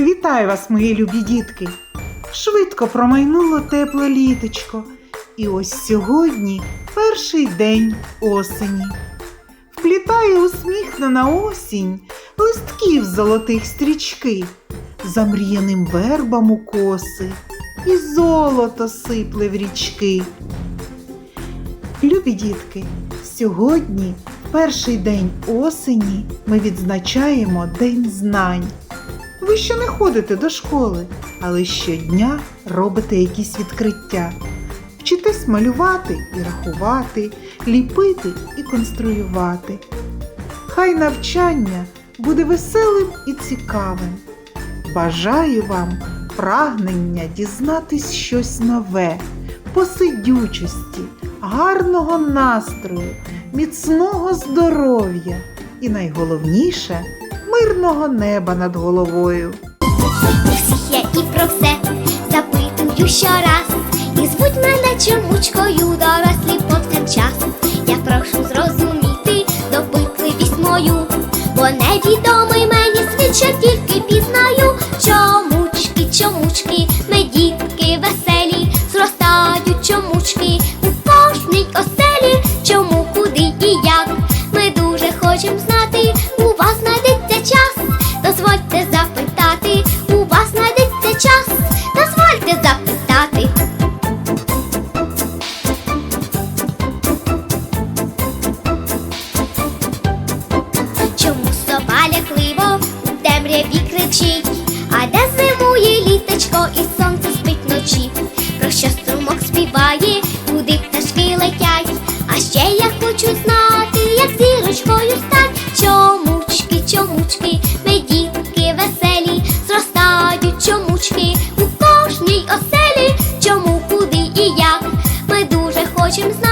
Вітаю вас, мої любі дітки! Швидко промайнуло тепле літочко, і ось сьогодні перший день осені. Вплітає усміхнена осінь листків золотих стрічки, замріяним вербам у коси, і золото сипле в річки. Любі дітки, сьогодні, перший день осені, ми відзначаємо День знань. Ви ще не ходите до школи, але щодня робите якісь відкриття. Вчитесь малювати і рахувати, ліпити і конструювати. Хай навчання буде веселим і цікавим. Бажаю вам прагнення дізнатись щось нове, посидючості, гарного настрою, міцного здоров'я і найголовніше мирного неба над головою. Всіх я і про все запитую щораз. І звуть мене чомучкою, дорослі повсякчас. Я прошу зрозуміти допитливість мою, бо невідомий мені світ ще тільки пізнаю. Чомучки, чомучки, ми дітки веселі, зростають чомучки кричить? А де зимує літочко і сонце спить вночі? Про що струмок співає, куди пташки летять? А ще я хочу знати, як зірочкою стать. Чомучки, чомучки, ми дітки веселі, зростають чомучки у кожній оселі. Чому, куди і як? Ми дуже хочемо знати.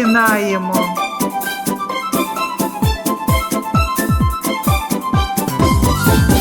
Починаємо.